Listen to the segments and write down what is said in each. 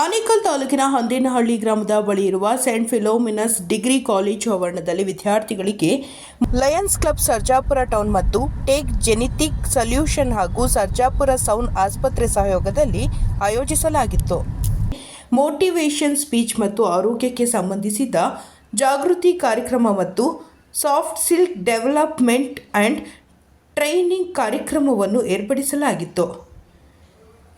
ಆನೇಕಲ್ ತಾಲೂಕಿನ ಹಂದಿನಹಳ್ಳಿ ಗ್ರಾಮದ ಬಳಿ ಇರುವ ಸೆಂಟ್ ಫಿಲೋಮಿನಸ್ ಡಿಗ್ರಿ ಕಾಲೇಜ್ ಆವರಣದಲ್ಲಿ ವಿದ್ಯಾರ್ಥಿಗಳಿಗೆ ಲಯನ್ಸ್ ಕ್ಲಬ್ ಸರ್ಜಾಪುರ ಟೌನ್ ಮತ್ತು ಟೇಕ್ ಜೆನಿಟಿಕ್ ಸೊಲ್ಯೂಷನ್ ಹಾಗೂ ಸರ್ಜಾಪುರ ಸೌನ್ ಆಸ್ಪತ್ರೆ ಸಹಯೋಗದಲ್ಲಿ ಆಯೋಜಿಸಲಾಗಿತ್ತು. ಮೋಟಿವೇಷನ್ ಸ್ಪೀಚ್ ಮತ್ತು ಆರೋಗ್ಯಕ್ಕೆ ಸಂಬಂಧಿಸಿದ ಜಾಗೃತಿ ಕಾರ್ಯಕ್ರಮ ಮತ್ತು soft silk development and training ಕಾರ್ಯಕ್ರಮವನ್ನು ಏರ್ಪಡಿಸಲಾಗಿತ್ತು.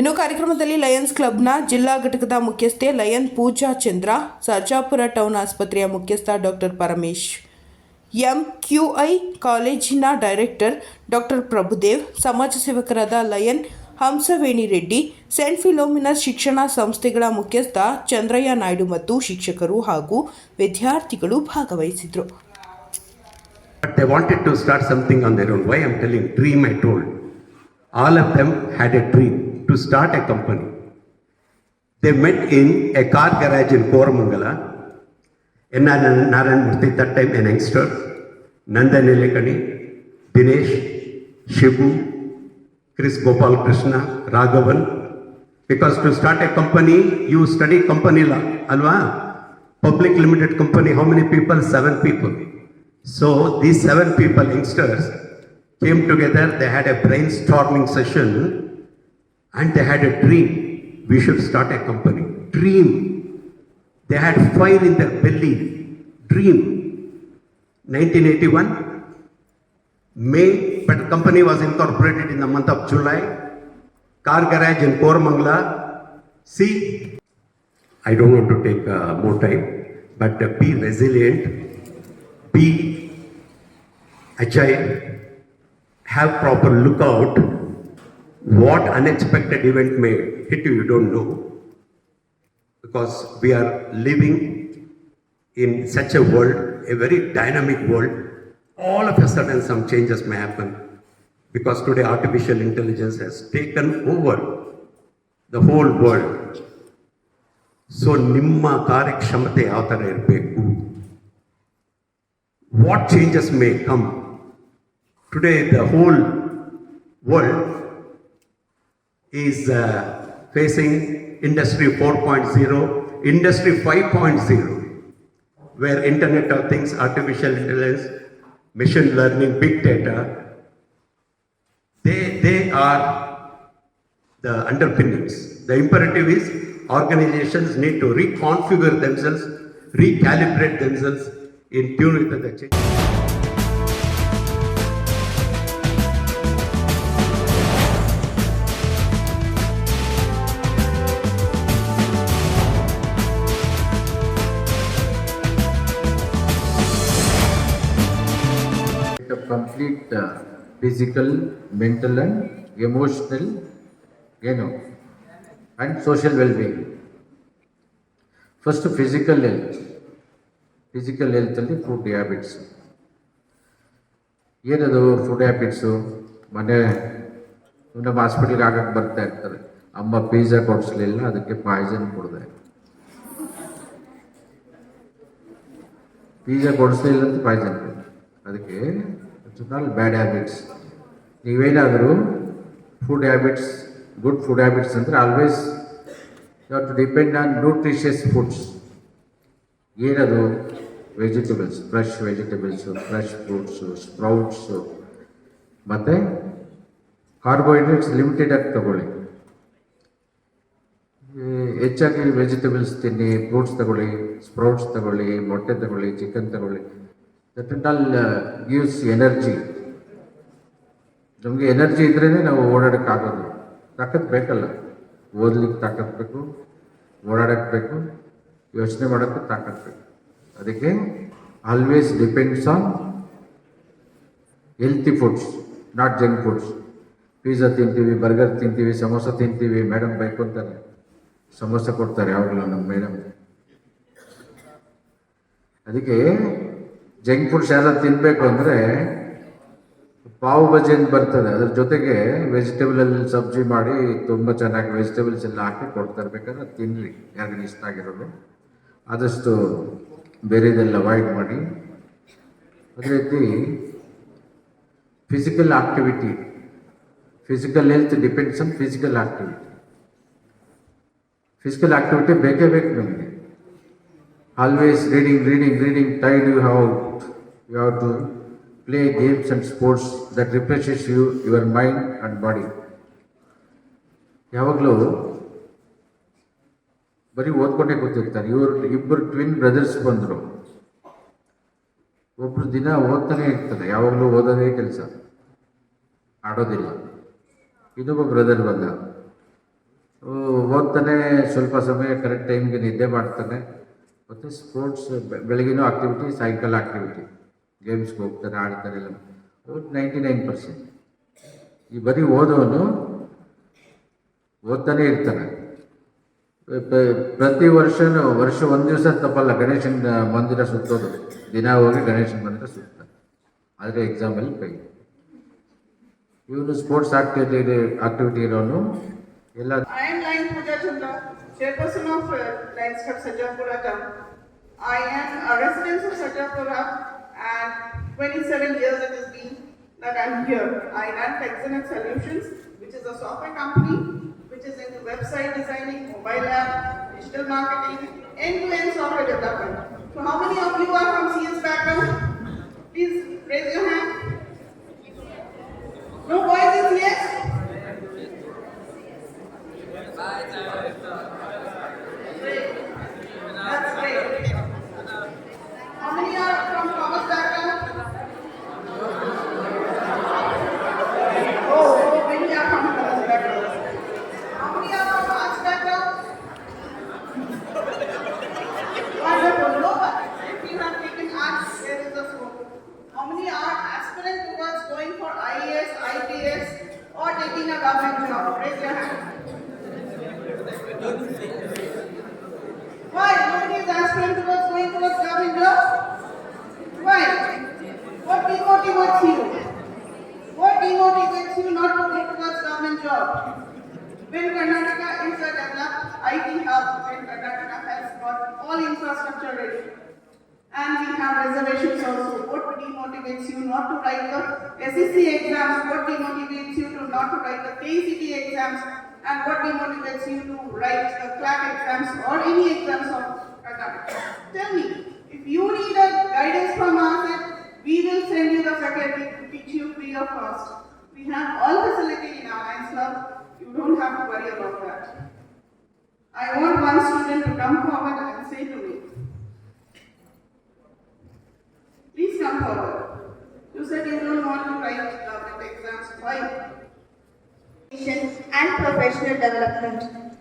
ಇನ್ನು ಕಾರ್ಯಕ್ರಮದಲ್ಲಿ ಲಯನ್ಸ್ ಕ್ಲಬ್ನ ಜಿಲ್ಲಾ ಘಟಕದ ಮುಖ್ಯಸ್ಥೆ ಲಯನ್ ಪೂಜಾ ಚಂದ್ರ, ಸರ್ಜಾಪುರ ಟೌನ್ ಆಸ್ಪತ್ರೆಯ ಮುಖ್ಯಸ್ಥ ಡಾಕ್ಟರ್ ಪರಮೇಶ್ ಎಂ ಕ್ಯೂಐ ಕಾಲೇಜಿನ ಡೈರೆಕ್ಟರ್ ಡಾಕ್ಟರ್ ಪ್ರಭುದೇವ್, ಸಮಾಜ ಸೇವಕರಾದ lion Hamsaveni Reddy, saint Philomena's ಶಿಕ್ಷಣ ಸಂಸ್ಥೆಗಳ ಮುಖ್ಯಸ್ಥ ಚಂದ್ರಯ್ಯ ನಾಯ್ಡು ಮತ್ತು ಶಿಕ್ಷಕರು ಹಾಗೂ ವಿದ್ಯಾರ್ಥಿಗಳು ಭಾಗವಹಿಸಿದರು. All of them had a dream. To start a company. They met in a car garage in Koramangala. N.R. Narayan Murthy, that time an youngster, Nandan Nilekani, Dinesh, Shibu, Chris Gopal Krishna, Raghavan. Because to start a company, you study company law, alwa? Public limited company, how many people? Seven people. So these seven people, youngsters, came together, they had a brainstorming session and they had a dream. We should start a company. Dream. They had fire in their belly. Dream. 1981, May, but company was incorporated in the month of July. Car garage in Koramangala. See, I don't want to take uh, more time, but uh, be resilient, be agile, have proper lookout. What unexpected event may hit you, you don't know. Because we are living in such a world, a very dynamic world. All of a sudden, some changes may happen. Because today, artificial intelligence has taken over the whole world. So ನಿಮ್ಮ ಕಾರ್ಯಕ್ಷಮತೆ ಯಾವ ಥರ ಇರಬೇಕು what changes may come today the whole world is uh, facing Industry 4.0, Industry 5.0, where Internet of Things, artificial intelligence, machine learning, big data, they, they are the underpinnings. The imperative is organizations need to reconfigure themselves, recalibrate themselves in tune with the change. Of physical mental and emotional ಏನು and social wellbeing. First physical health physical ಹೆಲ್ತಲ್ಲಿ food habits ಏನದು food habits ಮನೆ ನಮ್ಮ ಹಾಸ್ಪಿಟ್ಲಿಗೆ ಆಗಕ್ಕೆ ಬರ್ತಾ ಇರ್ತಾರೆ. ಅಮ್ಮ pizza ಕೊಡಿಸ್ಲಿಲ್ಲ, ಅದಕ್ಕೆ ಪಾಯ್ಸನ್ ಕೊಡಿದೆ. ಪಿಜ್ಜಾ ಕೊಡಿಸ್ಲಿಲ್ಲ ಅಂತ ಪಾಯ್ಸನ್ ಕೊಡಿದೆ. ಅದಕ್ಕೆ ಆಲ್ ಬ್ಯಾಡ್ ಹ್ಯಾಬಿಟ್ಸ್ ನೀವೇನಾದರೂ food habits good food habits ಅಂದರೆ always you have to depend on nutritious foods ಏನದು? Vegetables fresh vegetables fresh fruits sprouts ಮತ್ತು ಕಾರ್ಬೋಹೈಡ್ರೇಟ್ಸ್ ಲಿಮಿಟೆಡಾಗಿ ತಗೊಳ್ಳಿ. ಈ ಹೆಚ್ಚಾಗಿ ವೆಜಿಟೇಬಲ್ಸ್ ತಿನ್ನಿ ಫ್ರೂಟ್ಸ್ ತಗೊಳ್ಳಿ ಸ್ಪ್ರೌಟ್ಸ್ ತಗೊಳ್ಳಿ, ಮೊಟ್ಟೆ ತಗೊಳ್ಳಿ ಚಿಕನ್ ತಗೊಳ್ಳಿ. ಅಂಡ್ ಆಲ್ ಗಿವ್ಸ್ ಎನರ್ಜಿ ನಮಗೆ ಎನರ್ಜಿ ಇದ್ರೇ ನಾವು ಓಡಾಡೋಕ್ಕಾಗೋದು ತಾಕತ್ ಬೇಕಲ್ಲ. ಓದ್ಲಿಕ್ಕೆ ತಾಕತ್ ಬೇಕು ಓಡಾಡಕ್ಕೆ ಬೇಕು, ಯೋಚನೆ ಮಾಡೋಕ್ಕೆ ತಾಕತ್ ಬೇಕು. ಅದಕ್ಕೆ always depends on healthy foods not junk foods pizza ತಿಂತೀವಿ ಬರ್ಗರ್ ತಿಂತೀವಿ, ಸಮೋಸ ತಿಂತೀವಿ ಮೇಡಮ್ ಬೈಕೊಂತಾರೆ ಸಮೋಸ ಕೊಡ್ತಾರೆ ಯಾವಾಗಲೂ ನಮ್ಮ ಮೇಡಮ್ ಅದಕ್ಕೆ ಜಂಕ್ ಫುಡ್ಸ್ ಯಾರು ತಿನ್ನಬೇಕು ಅಂದರೆ ಪಾವ್ ಬಜಿ ಅಂತ ಬರ್ತದೆ. ಅದ್ರ ಜೊತೆಗೆ ವೆಜಿಟೇಬಲ್ ಅಲ್ಲಿ ಸಬ್ಜಿ ಮಾಡಿ ತುಂಬ ಚೆನ್ನಾಗಿ ವೆಜಿಟೇಬಲ್ಸ್ ಎಲ್ಲ ಹಾಕಿ ಕೊಡ್ತಾರೆ ಬೇಕಾದ್ರೆ ತಿನ್ನಿರಿ ಯಾರಿಗೆ ಇಷ್ಟ ಆಗಿರೋದು. ಆದಷ್ಟು ಬೇರೆದೆಲ್ಲ ಅವಾಯ್ಡ್ ಮಾಡಿ. ಅದೇ ರೀತಿ physical activity physical health depends on physical activity physical activity ಬೇಕೇ ಬೇಕು ನಮಗೆ. Always reading reading reading tied you have you have to play games and sports that refreshes you your mind and body ಯಾವಾಗಲೂ ಬರೀ ಓದ್ಕೊಂಡೇ ಕೂತಿರ್ತಾರೆ. ಇವರು ಇಬ್ಬರು twin brothers ಬಂದರು. ಒಬ್ಬರು ದಿನ ಓದ್ತಾನೆ ಇರ್ತಾನೆ ಯಾವಾಗಲೂ ಓದೋದೇ ಕೆಲಸ. ಆಡೋದಿಲ್ಲ. ಇನ್ನೊಬ್ಬ ಬ್ರದರ್ ಬಂದ. ಓದ್ತಾನೆ ಸ್ವಲ್ಪ ಸಮಯ ಕರೆಕ್ಟ್ ಟೈಮ್ಗೆ ನಿದ್ದೆ ಮಾಡ್ತಾನೆ. ಮತ್ತು ಸ್ಪೋರ್ಟ್ಸ್ ಬೆಳಗಿನ ಆಕ್ಟಿವಿಟಿ ಸಾಯಂಕಾಲ ಆಕ್ಟಿವಿಟಿ ಗೇಮ್ಸ್ಗೆ ಹೋಗ್ತಾನೆ ಆಡ್ತಾನೆ ಎಲ್ಲ ನೈಂಟಿ ನೈನ್ ಪರ್ಸೆಂಟ್ ಈ ಬರೀ ಓದೋನು ಓದ್ತಾನೆ ಇರ್ತಾನೆ ಪ್ರತಿ ವರ್ಷನೂ ವರ್ಷ ಒಂದು ದಿವಸ ತಪ್ಪಲ್ಲ, ಗಣೇಶನ ಮಂದಿರ ಸುತ್ತೋದು. ದಿನ ಹೋಗಿ ಗಣೇಶನ ಮಂದಿರ ಸುತ್ತ. ಆದರೆ ಎಕ್ಸಾಮಲ್ಲಿ ಕೈ ಇವನು ಸ್ಪೋರ್ಟ್ಸ್ ಆಕ್ಟಿವಿಟಿ ಆಕ್ಟಿವಿಟಿ ಇರೋನು ಎಲ್ಲ Lions Club Sajapura town. I and twenty-seven years it has been that I am here. I run Texanet Solutions, which is a software company which is into website designing, mobile app, digital marketing, end-to-end software development. So how many of you are from CS background? Please raise your hand. No boys in? That's great. How many are from commerce background? Oh, oh, many are from commerce background. How many are from arts background? Wonderful. No, but if you have taken arts, there is a scope. How many are aspirant towards going for IAS, IPS, or taking a? Raise your hand. Why? Nobody is aspiring towards going towards government job? Why? What demotivates you? What demotivates you not to go towards government job? When Karnataka is a developed IT hub, when Karnataka has got all infrastructure ready, and we have reservations also, what demotivates you not to write the SSC exams, what demotivates you to not to write the KCT exams, and what demotivates you to write the CLAC exams or any exams of Karnataka? Tell me, if you need a guidance from us, we will send you the faculty to teach you free of cost. We have all facility in our Club, you don't have to worry about that. I want one student to come forward and say to me, come forward. You said you don't want to write government exams. Why? and professional development.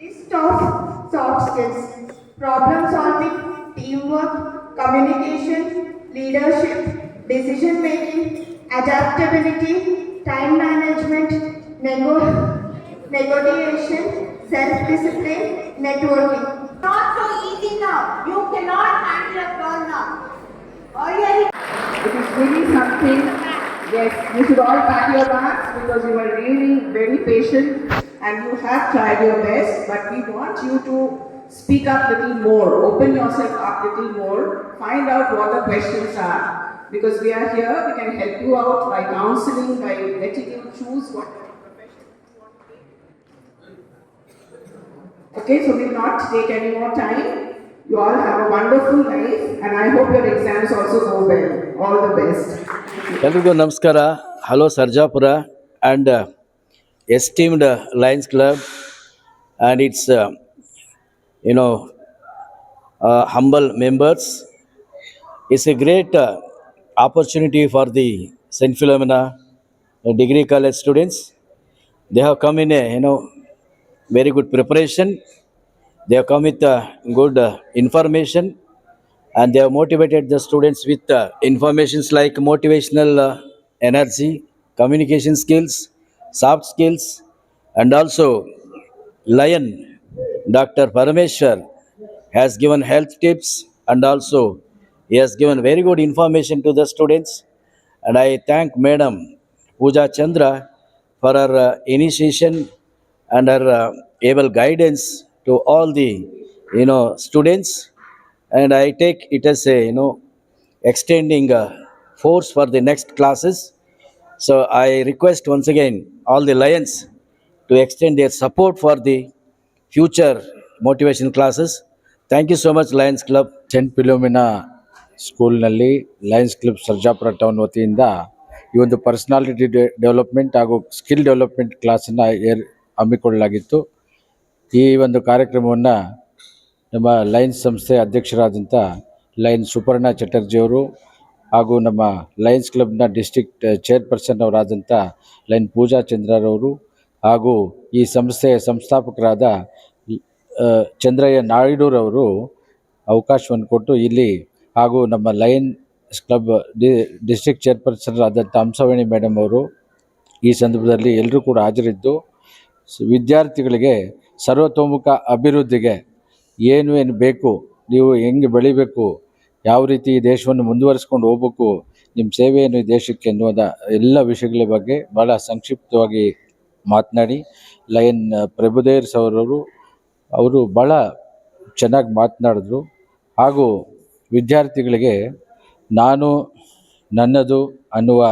List of soft skills, problem solving, teamwork, communication, leadership, decision making, adaptability, time management, nego- negotiation, self-discipline, networking. Yes, you should all pat your backs because you were really very patient and you have tried your best, but we want you to speak up little more, open yourself up little more, find out what the questions are. Because we are here, we can help you out by counseling, by letting you choose what profession you want to take. Okay, so we'll not take any more time. You all have a wonderful life and I hope your exams also go well. All the best. ಎಲ್ರಿಗೂ ನಮಸ್ಕಾರ hello Sarjapura and esteemed lions club and it's you know humble members it's a great the St. Philomena uh, degree college students. They have come in a you know very good preparation. They have come with uh, good uh, and they have motivated the students with uh, informations like motivational uh, energy, communication skills, soft skills, and also Lion, Dr. Parameshwar, has given health tips and also he has given very good information to the students. And I thank Madam Pooja Chandra for her uh, initiation and her uh, able guidance to all the you know students and i take it as a you know extending uh, force for the next classes so i request once again all the lions to extend their support for the future motivation classes. Thank you so much, Lions Club. Saint Philomena ಸ್ಕೂಲ್ನಲ್ಲಿ lions club Sarjapura town ವತಿಯಿಂದ ಈ ಒಂದು personality development ಹಾಗೂ skill development ಕ್ಲಾಸನ್ನು ಏರ್ ಹಮ್ಮಿಕೊಳ್ಳಲಾಗಿತ್ತು ಈ ಒಂದು ಕಾರ್ಯಕ್ರಮವನ್ನು ನಮ್ಮ ಲಯನ್ಸ್ ಸಂಸ್ಥೆ ಅಧ್ಯಕ್ಷರಾದಂಥ ಲಯನ್ ಸುಪರ್ಣ ಚಟರ್ಜಿಯವರು ಹಾಗೂ ನಮ್ಮ ಲಯನ್ಸ್ ಕ್ಲಬ್ನ ಡಿಸ್ಟ್ರಿಕ್ಟ್ ಚೇರ್ಪರ್ಸನ್ ಅವರಾದಂಥ ಲಯನ್ ಪೂಜಾ ಚಂದ್ರರವರು ಹಾಗೂ ಈ ಸಂಸ್ಥೆಯ ಸಂಸ್ಥಾಪಕರಾದ ಚಂದ್ರಯ್ಯ ನಾಯ್ಡುರವರು ಅವಕಾಶವನ್ನು ಕೊಟ್ಟು ಇಲ್ಲಿ ಹಾಗೂ ನಮ್ಮ lion club d, district chairperson ಆದಂಥ ಹಂಸವೇಣಿ ಮೇಡಮ್ ಅವರು ಈ ಸಂದರ್ಭದಲ್ಲಿ ಎಲ್ಲರೂ ಕೂಡ ಹಾಜರಿದ್ದು, ವಿದ್ಯಾರ್ಥಿಗಳಿಗೆ ಸರ್ವತೋಮುಖ ಅಭಿವೃದ್ಧಿಗೆ ಏನು ಏನು ಬೇಕು, ನೀವು ಹೆಂಗೆ ಬೆಳಿಬೇಕು, ಯಾವ ರೀತಿ ಈ ದೇಶವನ್ನು ಮುಂದುವರಿಸ್ಕೊಂಡು ಹೋಗ್ಬೇಕು, ನಿಮ್ಮ ಸೇವೆಯನ್ನು ಈ ದೇಶಕ್ಕೆ ಅನ್ನುವುದ ಎಲ್ಲ ವಿಷಯಗಳ ಬಗ್ಗೆ ಭಾಳ ಸಂಕ್ಷಿಪ್ತವಾಗಿ ಮಾತನಾಡಿ. ಲಯನ್ ಪ್ರಭುದೇವ್ ಸವರವರು, ಅವರು ಭಾಳ ಚೆನ್ನಾಗಿ ಮಾತನಾಡಿದ್ರು. ಹಾಗೂ ವಿದ್ಯಾರ್ಥಿಗಳಿಗೆ ನಾನು ನನ್ನದು ಅನ್ನುವ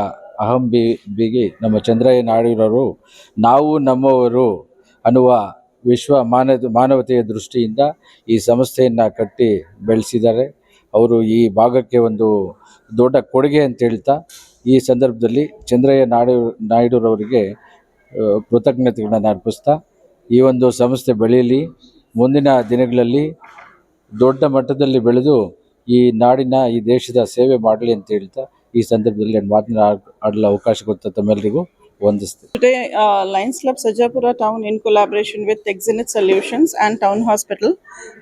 ಅಹಂ ಬಿ ಬಿಗಿ ನಮ್ಮ ಚಂದ್ರಯ್ಯ ನಾಡಿರವರು ನಾವು ನಮ್ಮವರು ಅನ್ನುವ ವಿಶ್ವ ಮಾನವ ಮಾನವತೆಯ ದೃಷ್ಟಿಯಿಂದ ಈ ಸಂಸ್ಥೆಯನ್ನು ಕಟ್ಟಿ ಬೆಳೆಸಿದ್ದಾರೆ. ಅವರು ಈ ಭಾಗಕ್ಕೆ ಒಂದು ದೊಡ್ಡ ಕೊಡುಗೆ ಅಂತ ಹೇಳ್ತಾ ಈ ಸಂದರ್ಭದಲ್ಲಿ ಚಂದ್ರಯ್ಯ ನಾಯ್ಡು ನಾಯ್ಡುರವರಿಗೆ ಕೃತಜ್ಞತೆಗಳನ್ನು ಅರ್ಪಿಸ್ತಾ ಈ ಒಂದು ಸಂಸ್ಥೆ ಬೆಳೆಯಲಿ, ಮುಂದಿನ ದಿನಗಳಲ್ಲಿ ದೊಡ್ಡ ಮಟ್ಟದಲ್ಲಿ ಬೆಳೆದು ಈ ನಾಡಿನ, ಈ ದೇಶದ ಸೇವೆ ಮಾಡಲಿ ಅಂತ ಹೇಳ್ತಾ ಈ ಸಂದರ್ಭದಲ್ಲಿ ಮಾತನ್ನ ಆಡಲು ಅವಕಾಶ ಕೊಡ್ತಾ ತಮ್ಮೆಲ್ಲರಿಗೂ. ವಂದಿಸ್ತೇನೆ Today, uh, Lions Club Sajapura Town, in collaboration with Exinit Solutions and Town Hospital,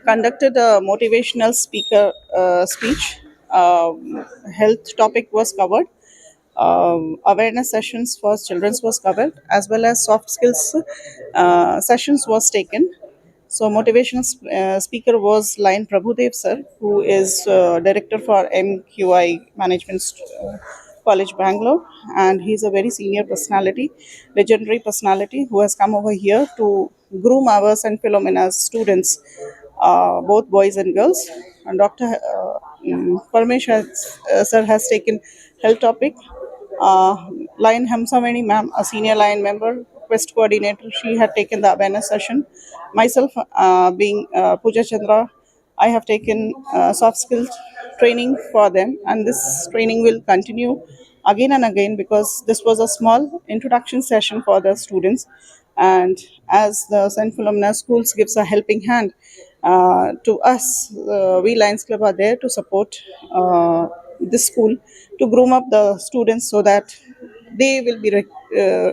conducted a motivational speaker uh, speech. Um health topic was covered. Um, awareness sessions for children was covered, as well as soft skills uh, sessions was taken. So, motivational sp- uh, speaker was Lion Prabhudev sir, who is uh, director for MQI Management uh, College, Bangalore, and he's a very senior personality, legendary personality who has come over here to groom our St. Philomena's students, uh, both boys and girls. And Dr. Uh, mm, Parmesh has, uh, sir has taken health topic. Uh, Lion Hamsamani ma'am, a senior Lion member, quest coordinator, she had taken the awareness session. Myself, uh, being uh, Pooja Chandra, I have taken uh, soft skills training for them, and this training will continue again and again because this was a small introduction session for the students. And as the St. Philomena Schools gives a helping hand uh, to us, uh, we Lions Club are there to support uh, this school to groom up the students so that they will be uh,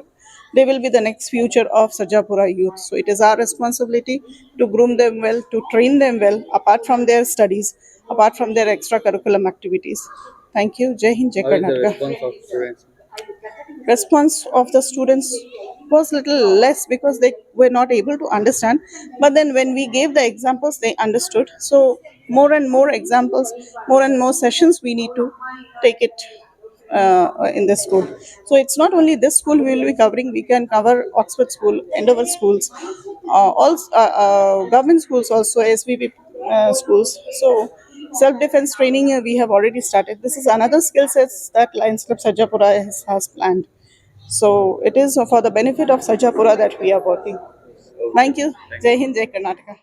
they will be the next future of Sajapura youth. So it is our responsibility to groom them well, to train them well, apart from their studies, apart from their extracurriculum activities. Thank you. Jai Hind, Jai Karnataka. Response of the students was little less because they were not able to understand. But then when we gave the examples, they understood. So more and more examples, more and more sessions, we need to take it in this school. So it's not only this school we will be covering, we can cover Oxford School, Endeavour schools, uh, also, uh, uh, government schools also, SVP uh, schools. So self-defense training uh, we have already started. This is another skill sets that Lions Club Sajapura has, has planned. So it is for the benefit of Sajapura that we are working. Thank you. Jai Hind, Jai Karnataka.